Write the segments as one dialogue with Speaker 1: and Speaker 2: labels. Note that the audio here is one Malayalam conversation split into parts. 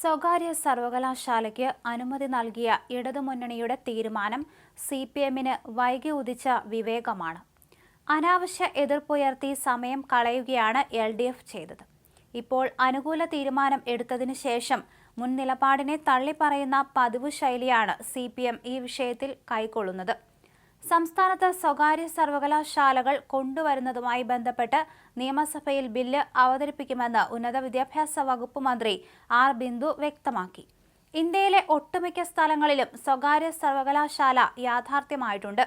Speaker 1: സ്വകാര്യ സർവകലാശാലയ്ക്ക് അനുമതി നൽകിയ ഇടതുമുന്നണിയുടെ തീരുമാനം സി പി എമ്മിന് വൈകി ഉദിച്ച വിവേകമാണ്. അനാവശ്യ എതിർപ്പുയർത്തി സമയം കളയുകയാണ് എൽ ഡി എഫ് ചെയ്തത്. ഇപ്പോൾ അനുകൂല തീരുമാനം എടുത്തതിനു ശേഷം മുൻ നിലപാടിനെ തള്ളിപ്പറയുന്ന പതിവ് ശൈലിയാണ് സി പി എം ഈ വിഷയത്തിൽ കൈക്കൊള്ളുന്നത്. സംസ്ഥാനത്ത് സ്വകാര്യ സർവകലാശാലകൾ കൊണ്ടുവരുന്നതുമായി ബന്ധപ്പെട്ട് നിയമസഭയിൽ ബില്ല് അവതരിപ്പിക്കുമെന്ന് ഉന്നത വിദ്യാഭ്യാസ വകുപ്പ് മന്ത്രി ആർ ബിന്ദു വ്യക്തമാക്കി. ഇന്ത്യയിലെ ഒട്ടുമിക്ക സ്ഥലങ്ങളിലും സ്വകാര്യ സർവകലാശാല യാഥാർത്ഥ്യമായിട്ടുണ്ട്.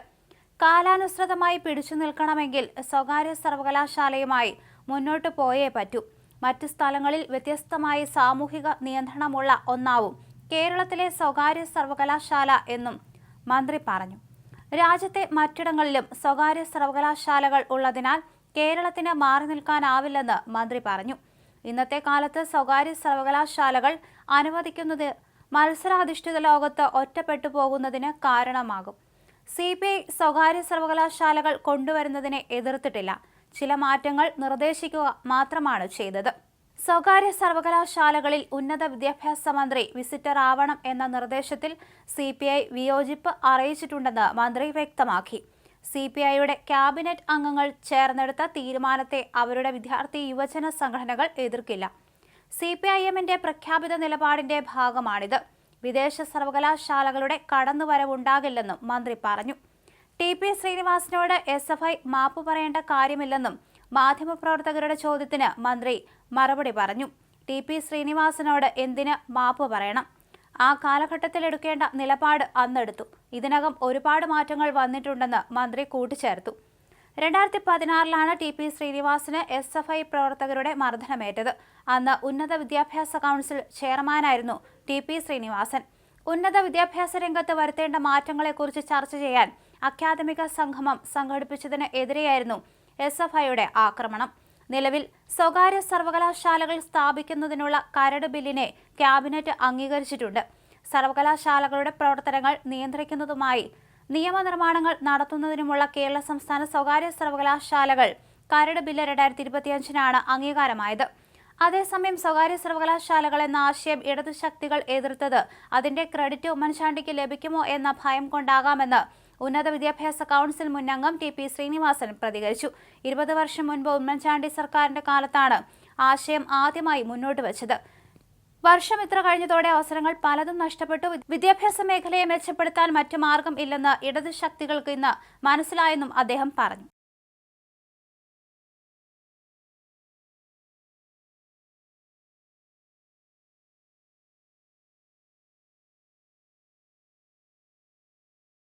Speaker 1: കാലാനുസൃതമായി പിടിച്ചു നിൽക്കണമെങ്കിൽ സ്വകാര്യ സർവകലാശാലയുമായി മുന്നോട്ട് പോയേ പറ്റൂ. മറ്റ് സ്ഥലങ്ങളിൽ വ്യത്യസ്തമായി സാമൂഹിക നിയന്ത്രണമുള്ള ഒന്നാവും കേരളത്തിലെ സ്വകാര്യ സർവകലാശാല എന്നും മന്ത്രി പറഞ്ഞു. രാജ്യത്തെ മറ്റിടങ്ങളിലും സ്വകാര്യ സർവകലാശാലകൾ ഉള്ളതിനാൽ കേരളത്തിന് മാറി നിൽക്കാനാവില്ലെന്ന് മന്ത്രി പറഞ്ഞു. ഇന്നത്തെ കാലത്ത് സ്വകാര്യ സർവകലാശാലകൾ അനുവദിക്കുന്നത് മത്സരാധിഷ്ഠിത ലോകത്ത് ഒറ്റപ്പെട്ടു പോകുന്നതിന് കാരണമാകും. സി പി ഐ സ്വകാര്യ സർവകലാശാലകൾ കൊണ്ടുവരുന്നതിനെ എതിർത്തിട്ടില്ല. ചില മാറ്റങ്ങൾ നിർദ്ദേശിക്കുക മാത്രമാണ് ചെയ്തത്. സ്വകാര്യ സർവകലാശാലകളിൽ ഉന്നത വിദ്യാഭ്യാസ മന്ത്രി വിസിറ്റർ ആവണം എന്ന നിർദ്ദേശത്തിൽ സി പി ഐ വിയോജിപ്പ് അറിയിച്ചിട്ടുണ്ടെന്ന് മന്ത്രി വ്യക്തമാക്കി. സി പി ഐയുടെ ക്യാബിനറ്റ് അംഗങ്ങൾ ചേർന്നെടുത്ത തീരുമാനത്തെ അവരുടെ വിദ്യാർത്ഥി യുവജന സംഘടനകൾ എതിർക്കില്ല. സി പി ഐ എമ്മിന്റെ പ്രഖ്യാപിത നിലപാടിന്റെ ഭാഗമാണിത്. വിദേശ സർവകലാശാലകളുടെ കടന്നുവരവുണ്ടാകില്ലെന്നും മന്ത്രി പറഞ്ഞു. ടി പി ശ്രീനിവാസിനോട് എസ് എഫ് ഐ മാപ്പ് പറയേണ്ട കാര്യമില്ലെന്നും മാധ്യമപ്രവർത്തകരുടെ ചോദ്യത്തിന് മന്ത്രി മറുപടി പറഞ്ഞു. ടി പി ശ്രീനിവാസനോട് എന്തിന് മാപ്പ് പറയണം? ആ കാലഘട്ടത്തിൽ എടുക്കേണ്ട നിലപാട് അന്നെടുത്തു. ഇതിനകം ഒരുപാട് മാറ്റങ്ങൾ വന്നിട്ടുണ്ടെന്ന് മന്ത്രി കൂട്ടിച്ചേർത്തു. രണ്ടായിരത്തി പതിനാറിലാണ് ടി പി ശ്രീനിവാസന് എസ് എഫ് ഐ പ്രവർത്തകരുടെ മർദ്ദനമേറ്റത്. അന്ന് ഉന്നത വിദ്യാഭ്യാസ കൗൺസിൽ ചെയർമാനായിരുന്നു ടി പി ശ്രീനിവാസൻ. ഉന്നത വിദ്യാഭ്യാസ രംഗത്ത് വരുത്തേണ്ട മാറ്റങ്ങളെക്കുറിച്ച് ചർച്ച ചെയ്യാൻ അക്കാദമിക സംഗമം സംഘടിപ്പിച്ചതിന് എതിരെയായിരുന്നു എസ് എഫ് ഐയുടെ ആക്രമണം. നിലവിൽ സ്വകാര്യ സർവകലാശാലകൾ സ്ഥാപിക്കുന്നതിനുള്ള കരട് ബില്ലിനെ ക്യാബിനറ്റ് അംഗീകരിച്ചിട്ടുണ്ട്. സർവകലാശാലകളുടെ പ്രവർത്തനങ്ങൾ നിയന്ത്രിക്കുന്നതുമായി നിയമനിർമ്മാണങ്ങൾ നടത്തുന്നതിനുമുള്ള കേരള സംസ്ഥാന സ്വകാര്യ സർവകലാശാലകൾ കരട് ബില്ല് രണ്ടായിരത്തി ഇരുപത്തിയഞ്ചിനാണ് അംഗീകാരമായത്. അതേസമയം സ്വകാര്യ സർവകലാശാലകൾ എന്ന ആശയം ഇടതു ശക്തികൾ എതിർത്തത് അതിന്റെ ക്രെഡിറ്റ് ഉമ്മൻചാണ്ടിക്ക് ലഭിക്കുമോ എന്ന ഭയം കൊണ്ടാകാമെന്ന് ഉന്നത വിദ്യാഭ്യാസ കൗൺസിൽ മുന്നംഗം ടി പി ശ്രീനിവാസൻ പ്രതികരിച്ചു. ഇരുപത് വർഷം മുൻപ് ഉമ്മൻചാണ്ടി സർക്കാരിന്റെ കാലത്താണ് ആശയം ആദ്യമായി മുന്നോട്ട് വച്ചത്. വർഷം ഇത്ര കഴിഞ്ഞതോടെ അവസരങ്ങൾ പലതും നഷ്ടപ്പെട്ടു. വിദ്യാഭ്യാസ മേഖലയെ മെച്ചപ്പെടുത്താൻ മറ്റു മാർഗം ഇല്ലെന്ന് ഇടതു ശക്തികൾക്ക് ഇന്ന് മനസ്സിലായെന്നും അദ്ദേഹം പറഞ്ഞു.